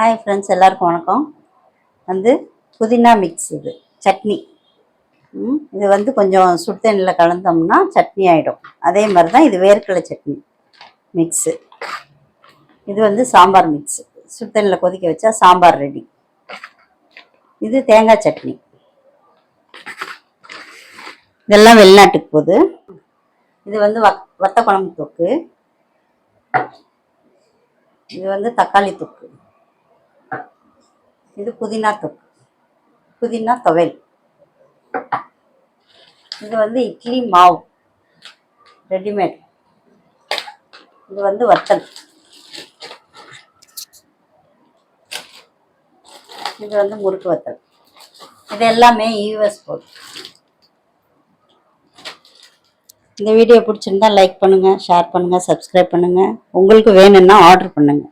Hi friends எல்லாருக்கும் வணக்கம். வந்து புதினா மிக்ஸ் இது சட்னி. இது வந்து கொஞ்சம் சுடு தண்ணியில் கலந்தோம்னா சட்னி ஆகிடும் அதே மாதிரி தான் இது வேர்க்கடலை சட்னி மிக்ஸு இது வந்து சாம்பார் மிக்ஸ் சுடுதண்ணியில் கொதிக்க வச்சா சாம்பார் ரெடி இது தேங்காய் சட்னி. இதெல்லாம் வெளிநாட்டுக்கு போகுது. இது வந்து வத்த குழம்பு தொக்கு. இது வந்து தக்காளி தொக்கு. இது புதினா தொக்கு. புதினா துவையல் இது வந்து இட்லி மாவு. ரெடிமேட். இது வந்து வத்தல். இது வந்து முறுக்கு வத்தல். இது எல்லாமே யூஎஸ் போர்ட் இந்த வீடியோ பிடிச்சிருந்தா லைக் பண்ணுங்க ஷேர் பண்ணுங்க சப்ஸ்கிரைப் பண்ணுங்க. உங்களுக்கு வேணும்னா ஆர்டர் பண்ணுங்க.